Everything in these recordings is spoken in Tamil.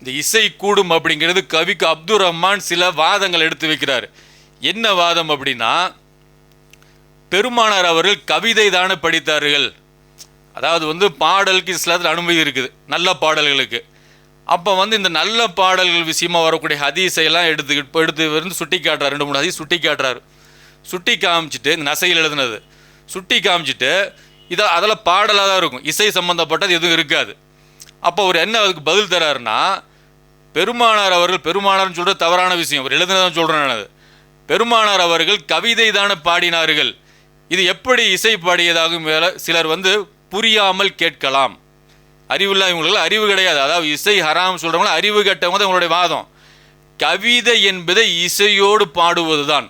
இந்த இசை கூடும் அப்படிங்கிறது கவிக்கு அப்துல் ரஹ்மான் சில வாதங்கள் எடுத்து வைக்கிறார். என்ன வாதம் அப்படின்னா பெருமானார் அவர்கள் கவிதை தானே படித்தார்கள். அதாவது வந்து பாடலுக்கு இஸ்லாத்தில் அனுமதி இருக்குது நல்ல பாடல்களுக்கு. அப்போ வந்து இந்த நல்ல பாடல்கள் விஷயமாக வரக்கூடிய ஹதீஸை எடுத்து எடுத்து வந்து சுட்டி காட்டுறாரு ரெண்டு மூணு ஹதீஸ் சுட்டி காட்டுறாரு சுட்டி காமிச்சிட்டு இந்த நசையில் எழுதுனது. சுட்டி காமிச்சிட்டு இதை அதில் பாடலாக தான் இருக்கும். இசை சம்மந்தப்பட்டது எதுவும் இருக்காது. அப்போ அவர் என்ன அதுக்கு பதில் தராருன்னா பெருமானார் அவர்கள் பெருமானார்னு சொல்கிற தவறான விஷயம். அவர் எழுதுனதான் சொல்கிறேன் நான் அது. பெருமானார் அவர்கள் கவிதை தானே பாடினார்கள். இது எப்படி இசை பாடியதாகும் மேலே சிலர் வந்து புரியாமல் கேட்கலாம். அறிவில்லா இவங்களுக்கு அறிவு கிடையாது. அதாவது இசை ஹராம் சொல்கிறவங்கள அறிவு கெட்டவங்க தான் இவங்களுடைய வாதம். கவிதை என்பதை இசையோடு பாடுவது தான்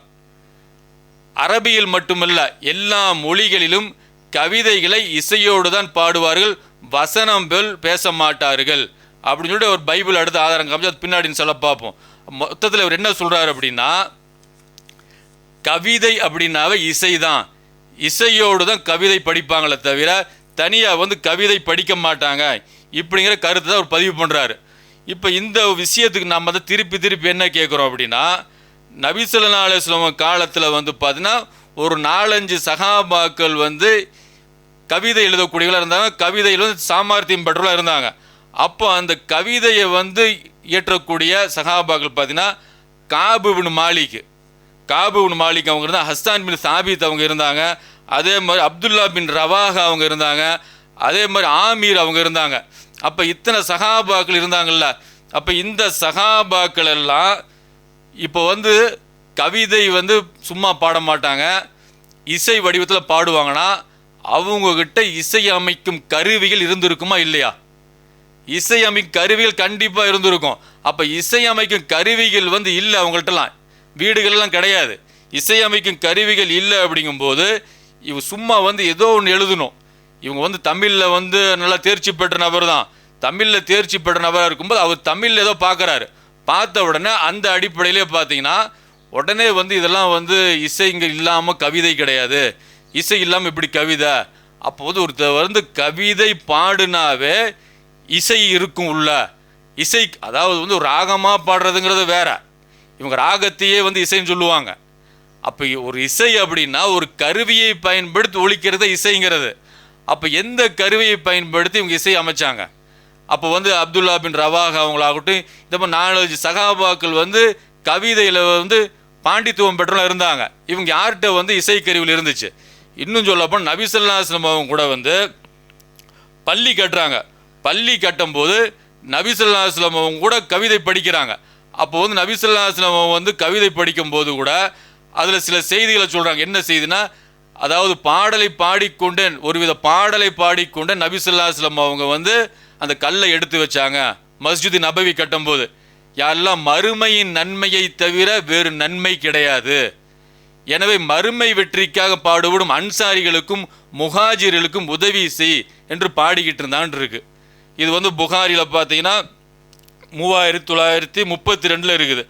அரபியில் மட்டுமல்ல எல்லா மொழிகளிலும் கவிதைகளை இசையோடு தான் பாடுவார்கள் வசனம் போல் பேச மாட்டார்கள் அப்படின்னு சொல்லிட்டு ஒரு பைபிள் அடுத்து ஆதாரம் காமிச்சு அது பின்னாடின்னு சொல்ல பார்ப்போம். மொத்தத்தில் அவர் என்ன சொல்கிறார் அப்படின்னா கவிதை அப்படின்னாவே இசை தான் இசையோடு தான் கவிதை படிப்பாங்களே தவிர தனியாக வந்து கவிதை படிக்க மாட்டாங்க. இப்படிங்கிற கருத்தை தான் அவர் பதிவு பண்ணுறாரு இப்போ இந்த விஷயத்துக்கு நம்ம தான் திருப்பி திருப்பி என்ன கேட்குறோம் அப்படின்னா நபிசல்லா அலுவலம் காலத்தில் வந்து பார்த்தீங்கன்னா ஒரு நாலஞ்சு சகாபாக்கள் வந்து கவிதை எழுதக்கூடியவர்களாக இருந்தாங்க கவிதையில் வந்து சாமர்த்தியம் பெற்றவர்களாக இருந்தாங்க. அப்போ அந்த கவிதையை வந்து இயற்றக்கூடிய சகாபாக்கள் பார்த்தீங்கன்னா காபுபின் மாலிக். காபுபின் மாலிக் அவங்க இருந்தால் ஹஸ்தான் பின் சாபித் அவங்க இருந்தாங்க அதே மாதிரி அப்துல்லா பின் ரவாஹா அவங்க இருந்தாங்க அதே மாதிரி ஆமீர் அவங்க இருந்தாங்க. அப்போ இத்தனை சகாபாக்கள் இருந்தாங்கல்ல அப்போ இந்த சகாபாக்கள் எல்லாம் இப்போ வந்து கவிதை வந்து சும்மா பாட மாட்டாங்க. இசை வடிவத்தில் பாடுவாங்கன்னா அவங்கக்கிட்ட இசை அமைக்கும் கருவிகள் இருந்திருக்குமா இல்லையா? இசை அமைக்கும் கருவிகள் கண்டிப்பாக இருந்திருக்கும். அப்போ இசை அமைக்கும் கருவிகள் வந்து இல்லை அவங்கள்ட்டலாம். வீடுகள்லாம் கிடையாது. இசை அமைக்கும் கருவிகள் இல்லை அப்படிங்கும்போது இவங்க சும்மா வந்து ஏதோ ஒன்று எழுதணும். இவங்க வந்து தமிழில் வந்து நல்லா தேர்ச்சி பெற்ற நபர் தான். தமிழில் தேர்ச்சி பெற்ற நபராக இருக்கும்போது அவர் தமிழில் ஏதோ பார்க்குறாரு பார்த்த உடனே அந்த அடிப்படையிலே பார்த்தீங்கன்னா உடனே வந்து இதெல்லாம் வந்து இசை இங்கே இல்லாமல் கவிதை கிடையாது. இசை இல்லாமல் இப்படி கவிதை. அப்போ வந்து ஒருத்தர் வந்து கவிதை பாடுனாவே இசை இருக்கும் உள்ள. இசை அதாவது வந்து ஒரு ராகமாக பாடுறதுங்கிறது வேற. இவங்க ராகத்தையே வந்து இசைன்னு சொல்லுவாங்க. அப்போ ஒரு இசை அப்படின்னா ஒரு கருவியை பயன்படுத்தி ஒழிக்கிறது இசைங்கிறது. அப்போ எந்த கருவியை பயன்படுத்தி இவங்க இசை அமைச்சாங்க? அப்போ வந்து அப்துல்லா பின் ரவாஹ் அவங்களாகட்டும் இந்த மாதிரி நாலஞ்சு சகாபாக்கள் வந்து கவிதையில் வந்து பாண்டித்துவம் பெற்றவங்க இருந்தாங்க. இவங்க யார்கிட்ட வந்து இசைக்கருவியில் இருந்துச்சு? இன்னும் சொல்லப்போ நபிசல்லாஸ்லம் கூட வந்து பள்ளி கட்டுறாங்க. பள்ளி கட்டும்போது நபிசல்லாஸ்லம் கூட கவிதை படிக்கிறாங்க. அப்போ வந்து நபிசல்லாஸ்லம் வந்து கவிதை படிக்கும்போது கூட அதில் சில செய்திகளை சொல்கிறாங்க என்ன செய்தினா அதாவது பாடலை பாடிக்கொண்டு ஒருவித பாடலை பாடிக்கொண்டு நபிசல்லாஸ்லம் அவங்க வந்து அந்த கல்லை எடுத்து வச்சாங்க. மஸ்ஜித் நபவி கட்டும்போது. யாரெல்லாம் மறுமையின் நன்மையை தவிர வேறு நன்மை கிடையாது. எனவே மறுமை வெற்றிக்காக பாடுபடும் அன்சாரிகளுக்கும் முஹாஜிர்களுக்கும் உதவி செய் என்று பாடிக்கிட்டு இருந்தான் இருக்கு. இது வந்து புகாரியில் பார்த்தீங்கன்னா மூவாயிரத்தி தொள்ளாயிரத்தி முப்பத்தி ரெண்டில் இருக்குது.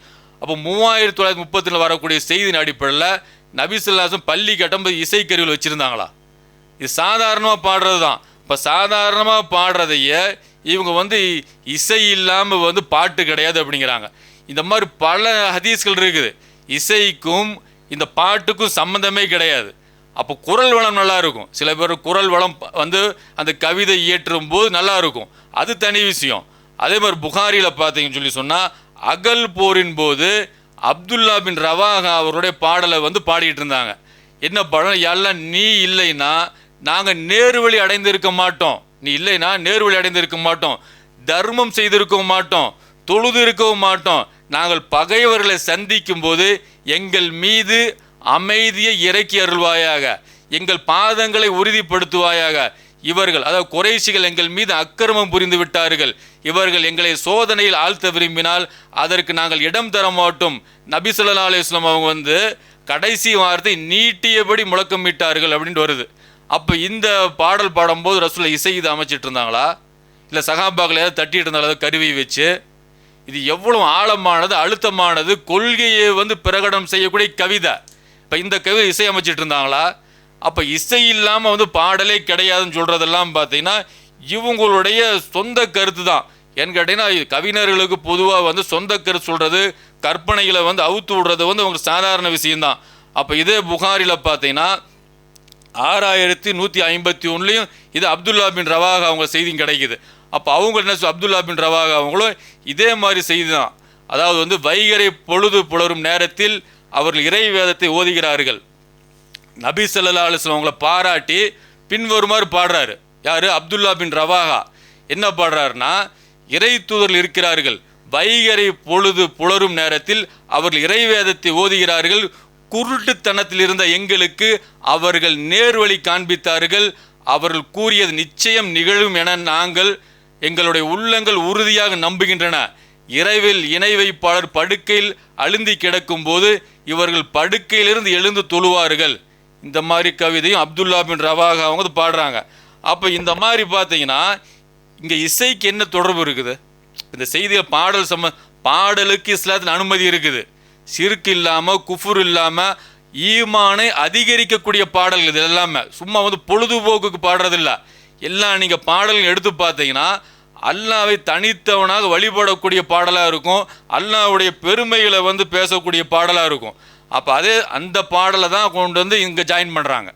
அப்போ மூவாயிரத்தி தொள்ளாயிரத்தி முப்பத்தி வரக்கூடிய செய்தியின் அடிப்படையில் நபிசுல்லாசம் பள்ளி கட்டும்போது இசைக்கருவிகள் வச்சுருந்தாங்களா. இது சாதாரணமாக பாடுறது தான் இப்போ சாதாரணமாக பாடுறதைய இவங்க வந்து இசை இல்லாமல் வந்து பாட்டு கிடையாது அப்படிங்கிறாங்க. இந்த மாதிரி பல ஹதீஸ்கள் இருக்குது. இசைக்கும் இந்த பாட்டுக்கும் சம்மந்தமே கிடையாது. அப்போ குரல் வளம் நல்லா இருக்கும். சில பேர் குரல் வளம் வந்து அந்த கவிதை இயற்றும் போது நல்லா இருக்கும். அது தனி விஷயம். அதே மாதிரி புகாரியில் பார்த்தீங்கன்னு சொல்லி சொன்னால் அகல் போரின் போது அப்துல்லா பின் ரவாஹா அவருடைய பாடலை வந்து பாடிக்கிட்டு இருந்தாங்க. என்ன படம்? எல்லாம் நீ இல்லைன்னா நாங்கள் நேர்வழி அடைந்திருக்க மாட்டோம். நீ இல்லைன்னா நேர்வழி அடைந்திருக்க மாட்டோம். தர்மம் செய்திருக்க மாட்டோம். தொழுது இருக்கவும் மாட்டோம். நாங்கள் பகைவர்களை சந்திக்கும் போது எங்கள் மீது அமைதியை இறக்கி அருள்வாயாக. எங்கள் பாதங்களை உறுதிப்படுத்துவாயாக. இவர்கள் அதாவது குறைசிகள் எங்கள் மீது அக்கிரமம் புரிந்து விட்டார்கள். இவர்கள் எங்களை சோதனையில் ஆழ்த்த விரும்பினால் அதற்கு நாங்கள் இடம் தர மாட்டோம். நபிசுல்லா ஸல்லல்லாஹு அவங்க வந்து கடைசி வார்த்தை நீட்டியபடி முழக்கமிட்டார்கள் அப்படின்ட்டு வருது. அப்போ இந்த பாடல் பாடும்போது ரசூலை இசை இது அமைச்சிட்டு இருந்தாங்களா? இல்லை சகாபாக்கில் ஏதாவது தட்டிட்டு இருந்தாங்களா? கருவி வச்சு? இது எவ்வளோ ஆழமானது அழுத்தமானது கொள்கையை வந்து பிரகடனம் செய்யக்கூடிய கவிதை. இப்போ இந்த கவிதை இசையமைச்சிட்டு இருந்தாங்களா? அப்போ இசை இல்லாமல் வந்து பாடலே கிடையாதுன்னு சொல்கிறதெல்லாம் பார்த்தீங்கன்னா இவங்களுடைய சொந்த கருத்து தான். ஏன்னு கேட்டிங்கன்னா கவிஞர்களுக்கு பொதுவாக வந்து சொந்த கருத்து சொல்கிறது கற்பனைகளை வந்து அவுத்து விடுறது வந்து அவங்க சாதாரண விஷயம்தான். அப்போ இதே புகாரில் பார்த்தீங்கன்னா ஆறாயிரத்தி நூற்றி ஐம்பத்தி ஒன்றுலையும் இது அப்துல்லா பின் ரவாக அவங்க செய்தியும் கிடைக்குது. அப்போ அவங்க என்ன சொல் அப்துல்லா பின் ரவாக அவங்களும் இதே மாதிரி செய்தி தான் அதாவது வந்து வைகரை பொழுது புலரும் நேரத்தில் அவர்கள் இறை வேதத்தை ஓதுகிறார்கள். நபி சல்லா அலைஹி அவங்கள பாராட்டி பின்வருமாறு பாடுறாரு. யார்? அப்துல்லா பின் ரவாகா என்ன பாடுறாருன்னா இறை தூதர்கள் இருக்கிறார்கள். வைகரை பொழுது புலரும் நேரத்தில் அவர்கள் இறை வேதத்தை ஓதுகிறார்கள். குருட்டுத்தனத்தில் இருந்த எங்களுக்கு அவர்கள் நேர்வழி காண்பித்தார்கள். அவர்கள் கூறியது நிச்சயம் நிகழும் என நாங்கள் எங்களுடைய உள்ளங்கள் உறுதியாக நம்புகின்றன. இரவில் இணை வைப்பாளர் படுக்கையில் அழுந்தி கிடக்கும் போது இவர்கள் படுக்கையிலிருந்து எழுந்து தொழுவார்கள். இந்த மாதிரி கவிதையும் அப்துல்லா பின் ரவாக அவங்க வந்து பாடுறாங்க. அப்போ இந்த மாதிரி பார்த்தீங்கன்னா இங்கே இசைக்கு என்ன தொடர்பு இருக்குது? இந்த செய்தியில் பாடல் சம்ம பாடலுக்கு இஸ்லாத்தில் அனுமதி இருக்குது. சிறுக்கு இல்லாமல் குஃபுர் இல்லாமல் ஈமானை அதிகரிக்கக்கூடிய பாடல்கள் இது எல்லாமே. சும்மா வந்து பொழுதுபோக்குக்கு பாடுறதில்ல. எல்லாம் நீங்கள் பாடல்கள் எடுத்து பார்த்தீங்கன்னா அல்லாவை தனித்தவனாக வழிபடக்கூடிய பாடலாக இருக்கும். அல்லாவுடைய பெருமைகளை வந்து பேசக்கூடிய பாடலாக இருக்கும். அப்போ அதே அந்த பாடலை தான் கொண்டு வந்து இங்கே ஜாயின் பண்ணுறாங்க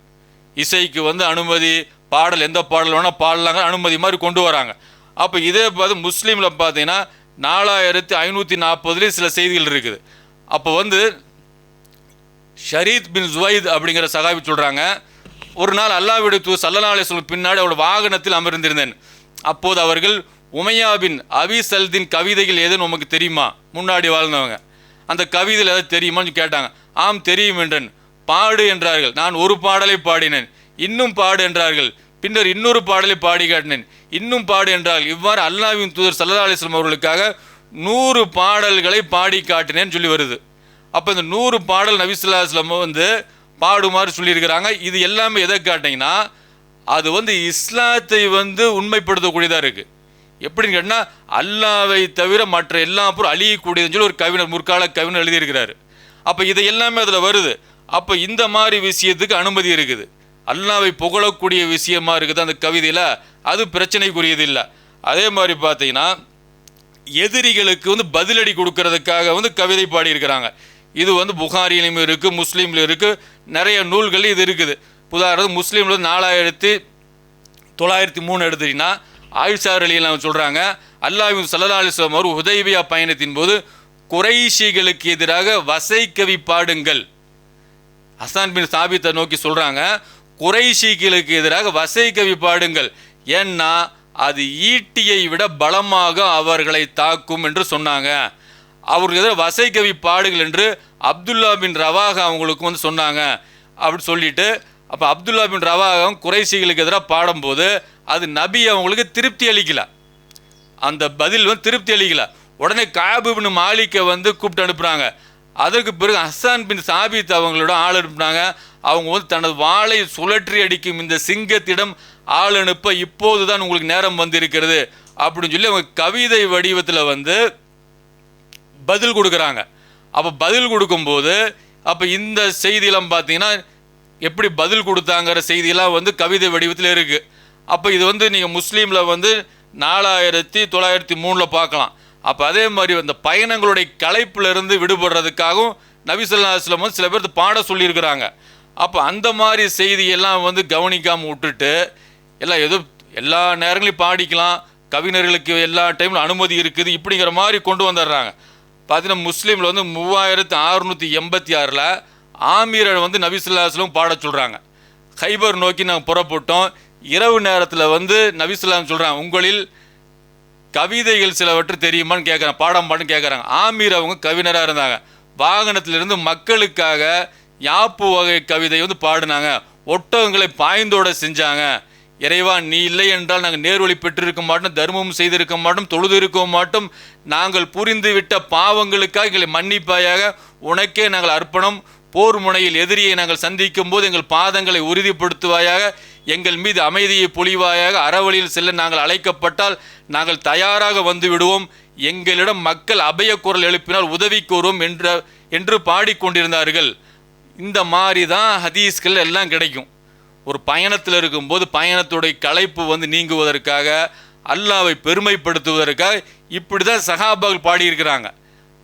இசைக்கு வந்து அனுமதி பாடல் எந்த பாடல் வேணால் பாடலாங்க அனுமதி மாதிரி கொண்டு வராங்க. அப்போ இதே பார்த்து முஸ்லீமில் பார்த்தீங்கன்னா நாலாயிரத்தி ஐநூற்றி நாற்பதுலேயும் சில செய்திகள் இருக்குது. அப்போ வந்து ஷரீத் பின் ஜுவைத் அப்படிங்கிற சகாபி சொல்கிறாங்க ஒரு நாள் அல்லாஹ்வுடைய தூ சல்லா அலிஸ்லம் பின்னாடி அவரோட வாகனத்தில் அமர்ந்திருந்தேன். அப்போது அவர்கள் உமையாபின் அபி சல்தின் கவிதைகள் எதுன்னு உமக்கு தெரியுமா? முன்னாடி வாழ்ந்தவங்க. அந்த கவிதையில் ஏதாவது தெரியுமான்னு கேட்டாங்க. ஆம் தெரியும் என்றேன். பாடு என்றார்கள். நான் ஒரு பாடலை பாடினேன். இன்னும் பாடு என்றார்கள். பின்னர் இன்னொரு பாடலை பாடி காட்டினேன். இன்னும் பாடு என்றார்கள். இவ்வாறு அல்லாவின் தூதர் சல்லா அலிஸ்லாம் அவர்களுக்காக நூறு பாடல்களை பாடி காட்டினேன்னு சொல்லி வருது. அப்போ இந்த நூறு பாடல் நபிசுல்லாஸ்லம் வந்து பாடுமாறு சொல்லியிருக்கிறாங்க. இது எல்லாமே எதை காட்டிங்கன்னா அது வந்து இஸ்லாத்தை வந்து உண்மைப்படுத்தக்கூடியதாக இருக்குது எப்படின்னு கேட்டால் அல்லாவை தவிர மற்ற எல்லா பொருள் அழியக்கூடியதுன்னு சொல்லி ஒரு கவிஞர் முற்கால கவிஞர் எழுதியிருக்கிறாரு. அப்போ இதை எல்லாமே அதில் வருது. அப்போ இந்த மாதிரி விஷயத்துக்கு அனுமதி இருக்குது. அல்லாவை புகழக்கூடிய விஷயமா இருக்குது அந்த கவிதையில். அது பிரச்சனைக்குரியது இல்லை. அதே மாதிரி பார்த்தீங்கன்னா எதிரிகளுக்கு வந்து பதிலடி கொடுக்கறதுக்காக வந்து கவிதை பாடியிருக்கிறாங்க. இது வந்து புகாரிலையும் இருக்குது முஸ்லீம்லையும் இருக்குது நிறைய நூல்கள் இது இருக்குது. உதாரணத்துக்கு முஸ்லீமில் நாலாயிரத்தி தொள்ளாயிரத்தி மூணு எடுத்தீங்கன்னா ஆயுஷார் அலிலாம் சொல்கிறாங்க அல்லாஹின் சல்லா அலிஸ்லாம் அவர் உதய்பியா பயணத்தின் போது குறைஷிகளுக்கு எதிராக வசைக்கவி பாடுங்கள். ஹசான் பின் சாபித்தை நோக்கி சொல்கிறாங்க குறைஷிகளுக்கு எதிராக வசைக்கவி பாடுங்கள். ஏன்னா அது ஈட்டியை விட பலமாக அவர்களை தாக்கும் என்று சொன்னாங்க. அவர்களுக்கு எதிராக கவி பாடுகள் என்று அப்துல்லா பின் ரவாக அவங்களுக்கு வந்து சொன்னாங்க. அப்படின்னு சொல்லிட்டு அப்போ அப்துல்லா பின் ரவாகம் குறைசிகளுக்கு எதிராக பாடும்போது அது நபி அவங்களுக்கு திருப்தி அளிக்கல. அந்த பதில் வந்து திருப்தி அளிக்கல. உடனே காபுபின் மாலிக்கை வந்து கூப்பிட்டு அனுப்புகிறாங்க அதற்கு பிறகு ஹசான் பின் சாபித் அவங்களோட ஆள் அனுப்புனாங்க. அவங்க வந்து தனது வாளை சுழற்றி அடிக்கும் இந்த சிங்கத்திடம் ஆள் அனுப்ப இப்போது தான் உங்களுக்கு நேரம் வந்திருக்கிறது அப்படின்னு சொல்லி அவங்க கவிதை வடிவத்தில் வந்து பதில் கொடுக்குறாங்க. அப்போ பதில் கொடுக்கும்போது அப்போ இந்த செய்தியெல்லாம் பார்த்தீங்கன்னா எப்படி பதில் கொடுத்தாங்கிற செய்தியெல்லாம் வந்து கவிதை வடிவத்தில் இருக்குது அப்போ இது வந்து நீங்கள் முஸ்லீமில் வந்து நாலாயிரத்தி தொள்ளாயிரத்தி மூணில் பார்க்கலாம். அப்போ அதே மாதிரி அந்த பயணங்களுடைய கலைப்பிலிருந்து விடுபடுறதுக்காகவும் நபிசல்லா அஸ்லம் வந்து சில பேர் பாட சொல்லியிருக்கிறாங்க. அப்போ அந்த மாதிரி செய்தியெல்லாம் வந்து கவனிக்காமல் விட்டுட்டு எல்லாம் ஏதோ எல்லா நேரங்களையும் பாடிக்கலாம். கவிஞர்களுக்கு எல்லா டைமில் அனுமதி இருக்குது. இப்படிங்கிற மாதிரி கொண்டு வந்துடுறாங்க. பார்த்தீங்கன்னா முஸ்லீமில் வந்து மூவாயிரத்து அறுநூற்றி எண்பத்தி ஆறில் ஆமீரை வந்து நபிசுல்லாஸ்லும் பாட சொல்கிறாங்க ஹைபர் நோக்கி நாங்கள் புறப்பட்டோம். இரவு நேரத்தில் வந்து நபிசுல்லாம் சொல்கிறாங்க உங்களில் கவிதைகள் சிலவற்று தெரியுமான்னு கேட்குறாங்க பாடம் பாடம் கேட்குறாங்க ஆமீர் அவங்க கவிஞராக இருந்தாங்க. வாகனத்திலிருந்து மக்களுக்காக யாப்பு வகை கவிதை வந்து பாடினாங்க. ஒட்டகங்களை பாய்ந்தோட செஞ்சாங்க. இறைவா நீ இல்லை என்றால் நாங்கள் நேர்வழி பெற்றிருக்க மாட்டோம் தர்மம் செய்திருக்க மாட்டோம் தொழுது இருக்க மாட்டோம். நாங்கள் புரிந்துவிட்ட பாவங்களுக்காக எங்களை மன்னிப்பாயாக உனக்கே நாங்கள் அர்ப்பணம். போர் முனையில் எதிரியை நாங்கள் சந்திக்கும் போது எங்கள் பாதங்களை உறுதிப்படுத்துவாயாக எங்கள் மீது அமைதியை பொழிவாயாக அறவழியில் செல்ல நாங்கள் அழைக்கப்பட்டால் நாங்கள் தயாராக வந்து விடுவோம். எங்களிடம் மக்கள் அபய குரல் எழுப்பினால் உதவி கோரும் என்ற என்று பாடிக்கொண்டிருந்தார்கள். இந்த மாதிரி தான் ஹதீஸ்கள் எல்லாம் கிடைக்கும். ஒரு பயணத்தில் இருக்கும்போது பயணத்துடைய களைப்பு வந்து நீங்குவதற்காக அல்லாவை பெருமைப்படுத்துவதற்காக இப்படி தான் சகாபாக்கள் பாடியிருக்கிறாங்க.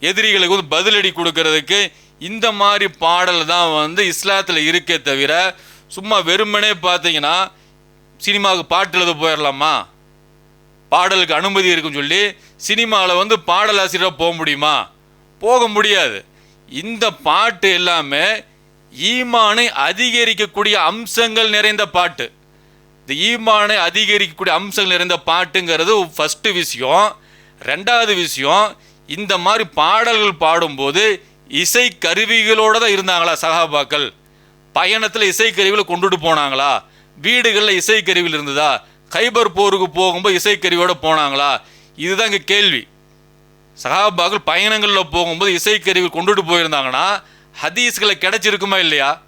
எதிரிகளுக்கு வந்து பதிலடி கொடுக்கறதுக்கு இந்த மாதிரி பாடல் தான் வந்து இஸ்லாத்தில் இருக்கே தவிர சும்மா வெறுமனே பார்த்தீங்கன்னா சினிமாவுக்கு பாட்டு எழுத போயிடலாமா பாடலுக்கு அனுமதி இருக்குன்னு சொல்லி சினிமாவில் வந்து பாடலாசிரியராக போக முடியுமா? போக முடியாது. இந்த பாட்டு எல்லாமே ஈமானை அதிகரிக்கக்கூடிய அம்சங்கள் நிறைந்த பாட்டு. இந்த ஈமானை அதிகரிக்கக்கூடிய அம்சங்கள் நிறைந்த பாட்டுங்கிறது ஃபஸ்ட்டு விஷயம். ரெண்டாவது விஷயம் இந்த மாதிரி பாடல்கள் பாடும்போது இசை கருவிகளோடு தான் இருந்தாங்களா சகாபாக்கள்? பயணத்தில் இசைக்கருவிகளை கொண்டுட்டு போனாங்களா? வீடுகளில் இசைக்கருவிகள் இருந்ததா? கைபர் போருக்கு போகும்போது இசைக்கருவியோடு போனாங்களா? இதுதான் இங்கே கேள்வி. சகாபாக்கள் பயணங்களில் போகும்போது இசைக்கருவி கொண்டுட்டு போயிருந்தாங்கன்னா ஹதீஸ்களை கிடைச்சிருக்குமா இல்லையா?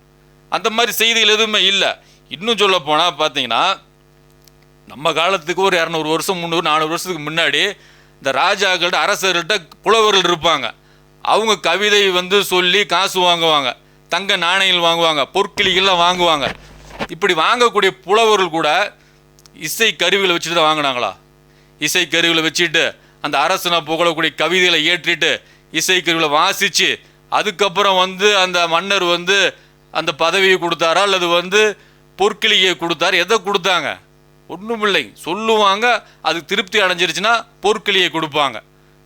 அந்த மாதிரி செய்திகள் எதுவுமே இல்லை. இன்னும் சொல்ல போனால் பார்த்தீங்கன்னா நம்ம காலத்துக்கு ஒரு இரநூறு வருஷம் முந்நூறு நானூறு வருஷத்துக்கு முன்னாடி இந்த ராஜாக்கள்கிட்ட அரசர்கள்ட்ட புலவர்கள் இருப்பாங்க. அவங்க கவிதை வந்து சொல்லி காசு வாங்குவாங்க. தங்க நாணயங்கள் வாங்குவாங்க. பொற்கிளிகள்லாம் வாங்குவாங்க. இப்படி வாங்கக்கூடிய புலவர்கள் கூட இசை கருவிகளை வச்சுட்டு தான் வாங்கினாங்களா? இசை கருவிகளை வச்சுட்டு அந்த அரசனை புகழக்கூடிய கவிதைகளை ஏற்றிட்டு இசை கருவிகளை வாசித்து அதுக்கப்புறம் வந்து அந்த மன்னர் வந்து அந்த பதவியை கொடுத்தாரா அல்லது வந்து பொற்கிளியை கொடுத்தாரு? எதை கொடுத்தாங்க? ஒன்றுமில்லை சொல்லுவாங்க அது திருப்தி அடைஞ்சிருச்சுன்னா பொற்கிளியை கொடுப்பாங்க.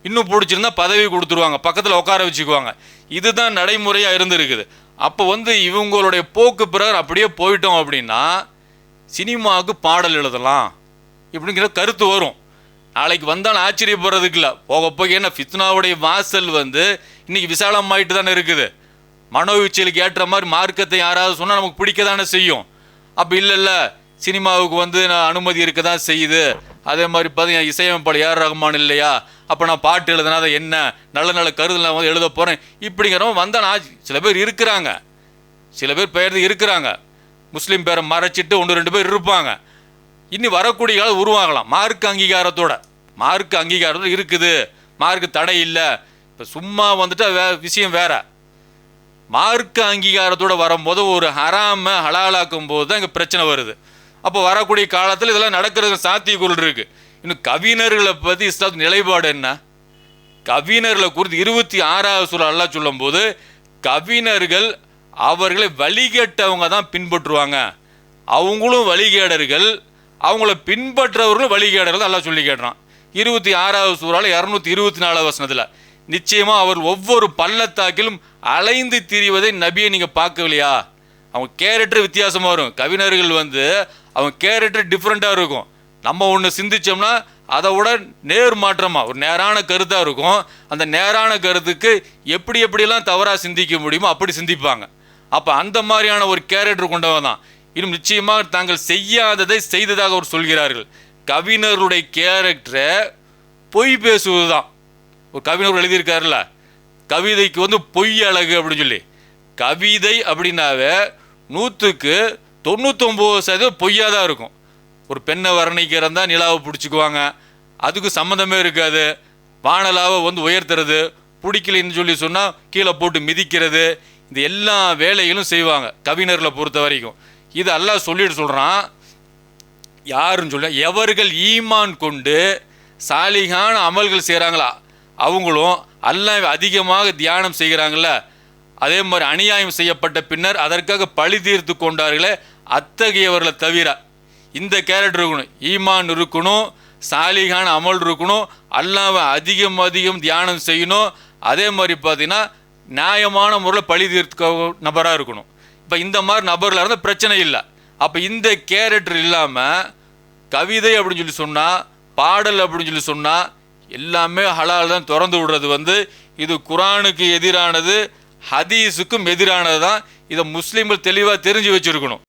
இன்னும் பிடிச்சிருந்தா பதவி கொடுத்துருவாங்க. பக்கத்தில் உட்கார வச்சுக்குவாங்க. இதுதான் நடைமுறையாக இருந்திருக்குது. அப்போ வந்து இவங்களுடைய போக்கு பிறகு அப்படியே போயிட்டோம் அப்படின்னா சினிமாவுக்கு பாடல் எழுதலாம். இப்படிங்கிற கருத்து வரும். நாளைக்கு வந்தாலும் ஆச்சரியப்படுறதுக்கு இல்லை. போக போக என்ன ஃபித்னாவுடைய வாசல் வந்து இன்னைக்கு விசாலமாயிட்டு தானே இருக்குது மனோவீச்சலுக்கு ஏற்ற மாதிரி மார்க்கத்தை யாராவது சொன்னால் நமக்கு பிடிக்க தானே செய்யும். அப்போ இல்லை இல்லை சினிமாவுக்கு வந்து நான் அனுமதி இருக்க தான் செய்யுது. அதே மாதிரி பார்த்தீங்கன்னா இசையமைப்பாளர் ஏஆர் ரகுமான் இல்லையா? அப்போ நான் பாட்டு எழுதுனா அதை என்ன? நல்ல நல்ல கருதல் நான் வந்து எழுத போகிறேன் இப்படிங்கிறவங்க வந்தால் நான் சில பேர் இருக்கிறாங்க. சில பேர் பெயர்ந்து இருக்கிறாங்க. முஸ்லீம் பேரை மறைச்சிட்டு ஒன்று ரெண்டு பேர் இருப்பாங்க. இனி வரக்கூடிய காலம் உருவாகலாம். மார்க் அங்கீகாரத்தோட. மார்க் அங்கீகாரத்தில் இருக்குது. மார்க் தடை இல்லை. இப்போ சும்மா வந்துட்டு வே விஷயம் வேற. மார்க்கு அங்கீகாரத்தோட வரும்போது ஒரு ஹராம ஹலாலாக்கும் போது தான் இங்கே பிரச்சனை வருது. அப்போ வரக்கூடிய காலத்தில் இதெல்லாம் நடக்கிறது சாத்தியக்குள் இருக்கு. இன்னும் கவிஞர்களை பற்றி இஸ்லாத் நிலைப்பாடு என்ன? கவிஞர்களை குறித்து இருபத்தி ஆறாவது சூழல் அல்லாஹ் சொல்லும்போது கவிஞர்கள் அவர்களை வழிகேட்டவங்க தான் பின்பற்றுவாங்க. அவங்களும் வழிகேடர்கள் அவங்கள பின்பற்றவர்களும் வழிகேடர்கள் நல்லா எல்லாம் சொல்லி கேட்டுறான் இருபத்தி ஆறாவது சூறால இரநூத்தி இருபத்தி நாலாவது வசனத்தில் நிச்சயமாக அவர் ஒவ்வொரு பள்ளத்தாக்கிலும் அலைந்து திரிவதை நபியை நீங்கள் பார்க்கலையா அவங்க கேரக்டர் வித்தியாசமாக வரும். கவிஞர்கள் வந்து அவங்க கேரக்டர் டிஃப்ரெண்ட்டாக இருக்கும். நம்ம ஒன்று சிந்திச்சோம்னா அதை விட நேர் மாற்றமாக ஒரு நேரான கருத்தாக இருக்கும். அந்த நேரான கருத்துக்கு எப்படி எப்படியெல்லாம் தவறாக சிந்திக்க முடியுமோ அப்படி சிந்திப்பாங்க. அப்போ அந்த மாதிரியான ஒரு கேரக்டர் கொண்டவன் தான். இன்னும் நிச்சயமாக தாங்கள் செய்யாததை செய்ததாக அவர் சொல்கிறார்கள். கவிஞருடைய கேரக்டரை பொய் பேசுவது தான் ஒரு கவிஞர் எழுதியிருக்காருல்ல கவிதைக்கு வந்து பொய் அழகு அப்படின்னு சொல்லி. கவிதை அப்படின்னாவே நூற்றுக்கு தொண்ணூத்தொம்பது சதவீதம் பொய்யாக தான் இருக்கும். ஒரு பெண்ணை வர்ணிக்கிறதா நிலாவை பிடிச்சிக்குவாங்க. அதுக்கு சம்மந்தமே இருக்காது. வானலாவை வந்து உயர்த்துறது பிடிக்கலைன்னு சொல்லி சொன்னால் கீழே போட்டு மிதிக்கிறது இந்த எல்லா வேலைகளும் செய்வாங்க கவிஞர்களை பொறுத்த வரைக்கும். இது சொல்லிட்டு சொல்கிறான் யாருன்னு சொல்ல எவர்கள் ஈமான் கொண்டு சாலிகான அமல்கள் செய்கிறாங்களா அவங்களும் அல்லாஹ் அதிகமாக தியானம் செய்கிறாங்கள அதே மாதிரி அநியாயம் செய்யப்பட்ட பின்னர் அதற்காக பழி தீர்த்து கொண்டார்களே அத்தகையவர்களை தவிர. இந்த கேரக்டர் இருக்கணும் ஈமான் இருக்கணும் சாலிகான அமல் இருக்கணும் அல்லாவை அதிகம் அதிகம் தியானம் செய்யணும். அதே மாதிரி பார்த்தீங்கன்னா நியாயமான முறையில் பழி தீர்த்து நபராக இருக்கணும். இப்போ இந்த மாதிரி நபர்களாக இருந்தால் பிரச்சனை இல்லை. அப்போ இந்த கேரக்டர் இல்லாமல் கவிதை அப்படின்னு சொல்லி சொன்னால் பாடல் அப்படின்னு சொல்லி சொன்னால் எல்லாமே ஹலால் தான் திறந்து விடுறது வந்து இது குரானுக்கு எதிரானது ஹதீஸுக்கும் எதிரானது தான் இதை முஸ்லீம்கள் தெளிவாக தெரிஞ்சு வச்சுருக்கணும்.